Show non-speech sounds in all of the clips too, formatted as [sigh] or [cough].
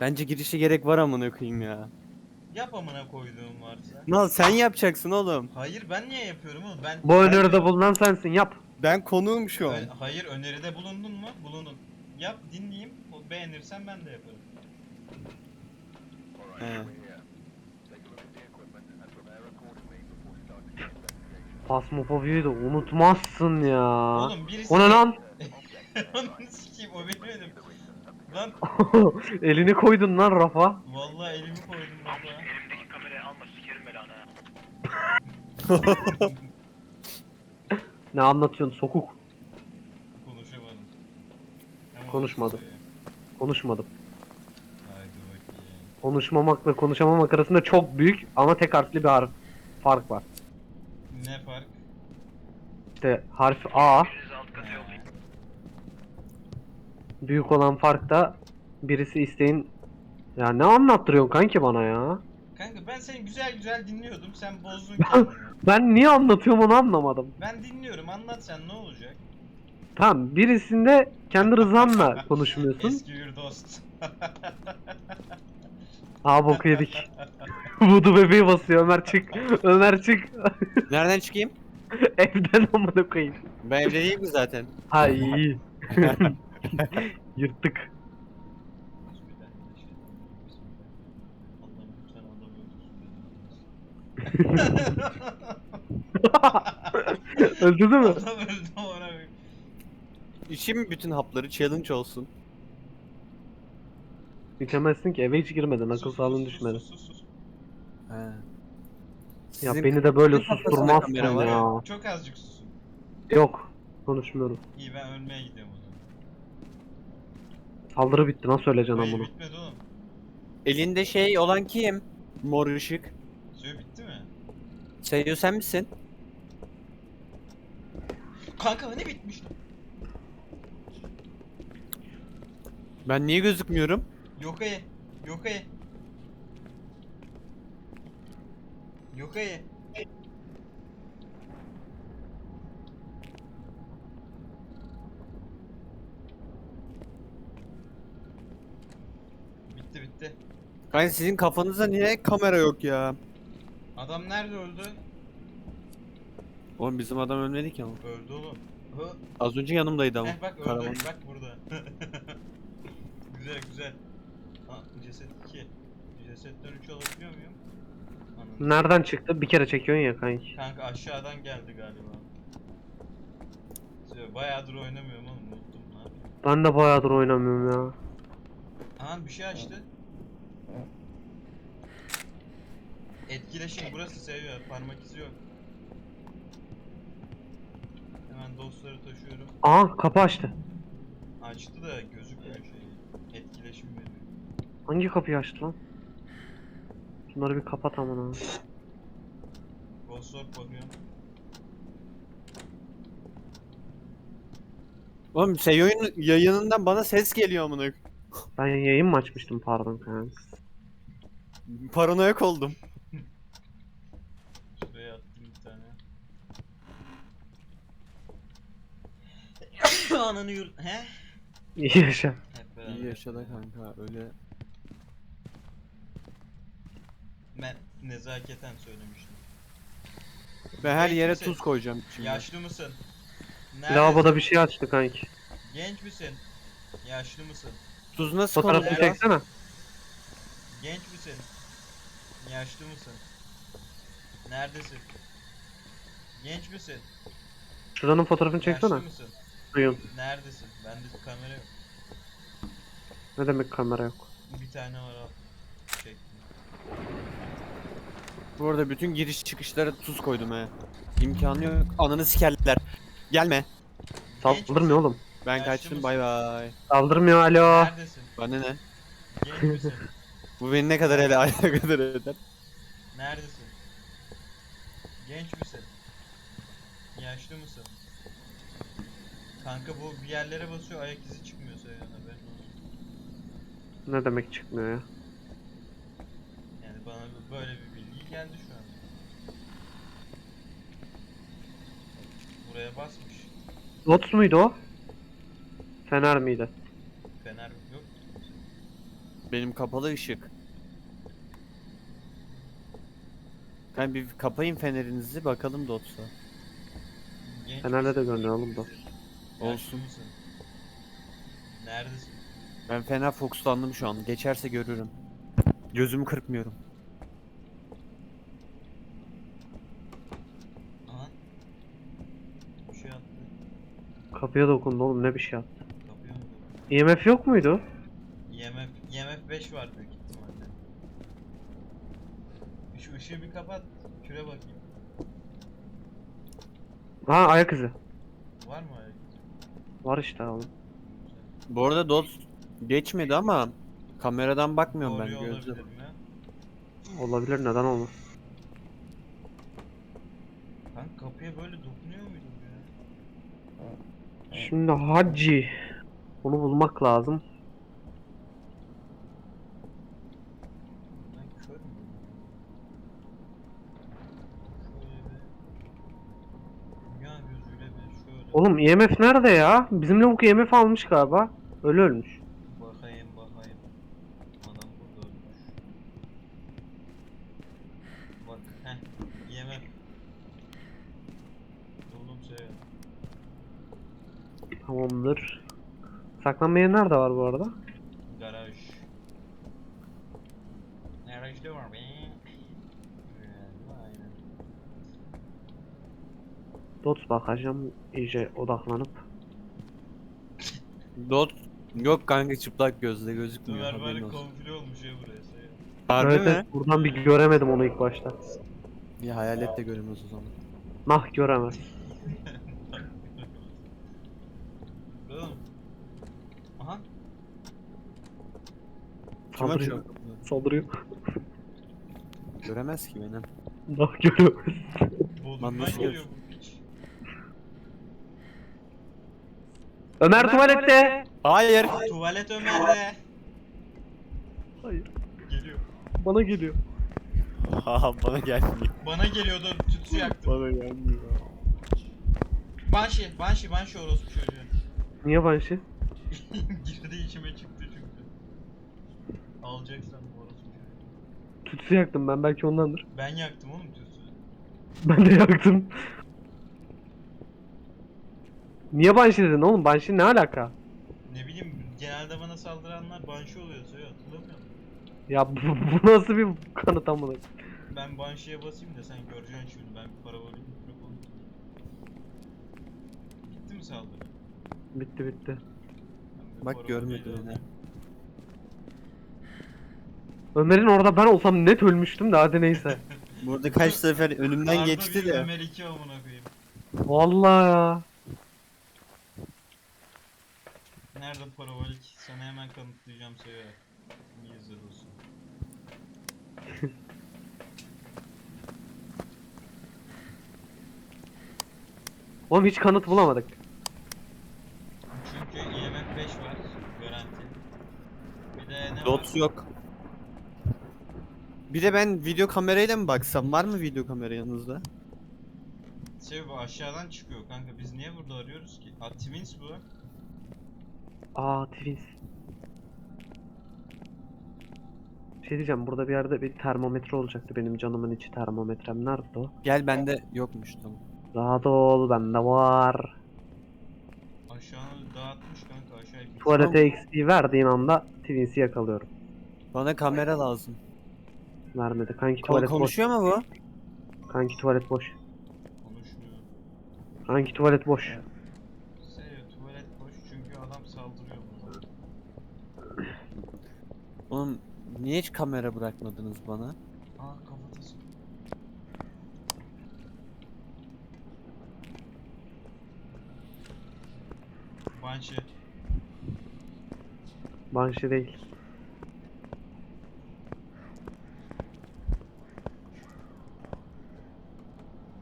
Bence girişe gerek var amına koyayım ya. Yap amına koyduğum varsa. Lan sen yapacaksın oğlum. Hayır ben niye yapıyorum oğlum? Ben Bu öneride bulunan sensin yap. Ben konuğum şu an. Ö- hayır öneride bulundun mu? Bulundun. Yap dinleyeyim. O beğenirsen ben de yaparım. He. Fasmofobiyi de unutmazsın ya. Oğlum birisi... O ne lan? [laughs] Onu sikeyim o benim elim. Lan [laughs] Elini koydun lan rafa. vallahi elimi koydum baba. Elimdeki kamerayı alma sikerim belanı. ha. [laughs] Ne anlatıyorsun sokuk. Konuşamadım. Ama Konuşmadı. olsun Konuşmadım. ya. Haydi bakayım. Konuşmamakla konuşamamak arasında çok büyük ama tek harfli bir harf fark var. Ne fark? İşte harf A büyük olan fark da birisi isteğin ya ne anlattırıyorsun kanki bana ya? Kanka ben seni güzel güzel dinliyordum. Sen bozdun kendini. Ben niye anlatıyorum onu anlamadım. Ben dinliyorum. Anlat sen ne olacak? Tamam birisinde kendi rızanla [laughs] konuşmuyorsun. Eski bir dost. [laughs] Aa boku yedik. [laughs] Vudu bebeği basıyor Ömer çık. Ömer çık. Nereden çıkayım? Evden amına koyayım. Ben evde değilim zaten. Ha iyi. [laughs] Yırttık. [laughs] Öldürdü mü? Adam öldü ona bir. İçim bütün hapları challenge olsun. İçemezsin ki eve hiç girmedin akıl sağlığın düşmedi. sus, sus, sus. He. Ya Sizin beni de böyle kafasında susturmazsın kamera var ya. Çok azıcık susun. Yok. Konuşmuyorum. İyi ben ölmeye gidiyorum o zaman. Saldırı bitti nasıl bitmedi oğlum. Elinde şey olan kim? Mor ışık. Süre bitti mi? Seyo sen misin? Kanka hani bitmişti? Ben niye gözükmüyorum? Yokayı. Yokayı. Yokayı. Bitti bitti. Kanka sizin kafanızda niye kamera yok ya? Adam nerede öldü? Oğlum bizim adam ölmedi ki ama. Öldü oğlum. Hı. Az önce yanımdaydı ama. Heh bak öldü. Karavan. Bak burada. [laughs] güzel güzel. Ha ceset 2. Cesetten 3 alabiliyor muyum? Anladım. Nereden çıktı? Bir kere çekiyorsun ya kanki. Kanka aşağıdan geldi galiba. Şey, Bayağıdır oynamıyorum oğlum unuttum lan. Ben de bayağıdır oynamıyorum ya. Aha bir şey açtı. Etkileşim burası seviyor parmak izi yok. Hemen dostları taşıyorum. Aa kapı açtı. Açtı da gözükmüyor şey. Etkileşim veriyor. Hangi kapıyı açtı lan? Bunları bir kapat amına. Ghost bakıyorum. Oğlum Seyo'nun yayınından bana ses geliyor amına. Ben yayın mı açmıştım pardon kanka. Paranoyak oldum. Şuraya attım bir tane. Ananı yur... He? İyi yaşa. Hep beraber. İyi yaşadı kanka öyle. Ben nezaketen söylemiştim. Ben her Genç yere misin? tuz koyacağım şimdi. Yaşlı mısın? Lavaboda bir şey açtı kanki. Genç misin? Yaşlı mısın? Tuz nasıl Fotoğrafını konuluyor? çeksene. Genç misin? Yaşlı mısın? Neredesin? Genç misin? Şuranın fotoğrafını çeksene. Yaşlı mısın? Duyun. Neredesin? Bende kamera yok. Ne demek kamera yok. Bir tane var al. Çektim. Bu arada bütün giriş çıkışlara tuz koydum he. İmkanı yok. Ananı sikerler. Gelme. Saldırmıyor oğlum. Ben Yaşlı kaçtım mısın? bay bay. Saldırmıyor alo. Neredesin? Bana ne? Genç misin? Bu beni ne kadar hele alakadar eder. Neredesin? Genç misin? Yaşlı mısın? Kanka bu bir yerlere basıyor ayak izi çıkmıyor söylüyor haberin olsun. Ne demek çıkmıyor ya. Yani bana böyle bir bilgi geldi şu an. Buraya basmış. Lotus muydu o? Fener miydi? Fener yok. Benim kapalı ışık. Ben bir kapayın fenerinizi bakalım Dots'a. Genç Fenerle de görünüyor oğlum da. Olsun. Neredesin? Ben fena fokuslandım şu an. Geçerse görürüm. Gözümü kırpmıyorum. Aha. Bir şey attı. Kapıya dokundu oğlum ne bir şey yaptı. Kapıyor mu? IMF yok muydu? IMF, IMF 5 var büyük ihtimalle. Şu ışığı bir kapat. Küre bakayım. Ha ayak izi. Var mı öyle? Var işte oğlum. Bu arada Dots geçmedi ama kameradan bakmıyorum ben Doğruyu gözüm. olabilir mi? Olabilir neden olmaz. Kanka kapıya böyle dokunuyor muydun ya? Şimdi Hacı. Onu bulmak lazım. Oğlum IMF nerede ya? Bizim lavuk IMF almış galiba. Ölü ölmüş. Bakayım bakayım. Adam burada ölmüş. Bak heh. IMF. Oğlum şey. Tamamdır. Saklanma yeri nerede var bu arada? Dots bakacağım iyice odaklanıp. Dot yok kanka çıplak gözle gözükmüyor. Ömer haberin böyle olsun. konfili olmuş ya burası ya. Harbi evet, mi? evet, buradan bir göremedim onu ilk başta. Ya hayalet de görünmez o zaman. Nah göremez. [laughs] Oğlum. Aha. Kim Saldırıyor. açıyor? Saldırıyor. Göremez ki benim. Nah göremez. Bodrum'dan nasıl geliyor bu Ömer tuvalette. Hayır. Tuvalet Ömer'de. Hayır. Geliyor. Bana geliyor. Haha bana gelmiyor. Bana geliyordu tütsü yaktım. Bana gelmiyor. Banşi, Banşi, Banşi orospu çocuğu. Niye Banşi? [laughs] Girdi içime çıktı çünkü. Alacaksan bu orospu çocuğu. Tütsü yaktım ben belki ondandır. Ben yaktım oğlum tütsü. Ben de yaktım. Niye Banşi dedin oğlum? Banşi ne alaka? Ne bileyim genelde bana saldıranlar Banşi oluyor söyle hatırlamıyor musun? Ya bu, bu nasıl bir kanıt amına? Ben Banshi'ye basayım da sen göreceksin şimdi ben bir parabolik mikrofon. Bitti mi saldırı? Bitti bitti. Ben bir Bak parabolik görmedi beni. Ömer'in orada ben olsam net ölmüştüm de hadi neyse. [laughs] Burada kaç sefer önümden Arda geçti bir de. Ömer 2 amına koyayım. Vallahi ya. Nerede parabolik? Sana hemen kanıtlayacağım. İyi izle dostum. Oğlum hiç kanıt bulamadık. Çünkü IMF 5 var. Garanti. Bir de ne Dots var? yok. Bir de ben video kamerayla mı baksam? Var mı video kamera yanınızda? Şey bu aşağıdan çıkıyor kanka. Biz niye burada arıyoruz ki? Aa Twins bu. Aa Twins. Bir şey diyeceğim burada bir yerde bir termometre olacaktı benim canımın içi termometrem nerede o? Gel bende yokmuş tamam. Rahat ol bende var. Aşağı dağıtmış kanka aşağı gitmiş. Tuvalete eksiği verdiğim anda Twins'i yakalıyorum. Bana kamera lazım. Vermedi. Kanki Ko- tuvalet boş. konuşuyor mu bu? Kanki tuvalet boş. Konuşmuyor. Kanki tuvalet boş. Seviyor tuvalet boş çünkü adam saldırıyor buna. Oğlum niye hiç kamera bırakmadınız bana? Aa kafatası. Banshee. Banşi değil.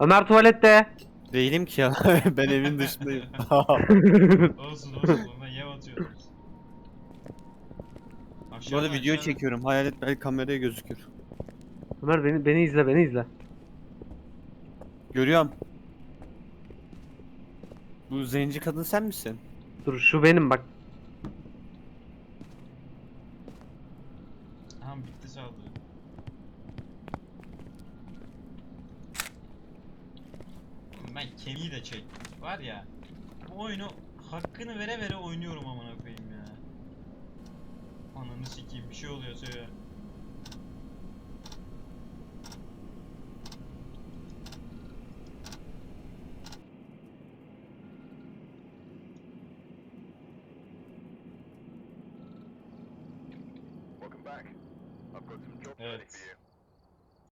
Ömer tuvalette. Değilim ki ya. [laughs] ben evin dışındayım. [laughs] [laughs] Olsun olsun Bu arada video çekiyorum. Hayalet belki kameraya gözükür. Ömer beni beni izle beni izle. Görüyorum. Bu zenci kadın sen misin? Dur şu benim bak. Tamam bitti. Oğlum Ben kemiği de çek. Var ya. Bu oyunu hakkını vere vere oynuyorum amına. Ananı sikeyim bir şey oluyor söyle.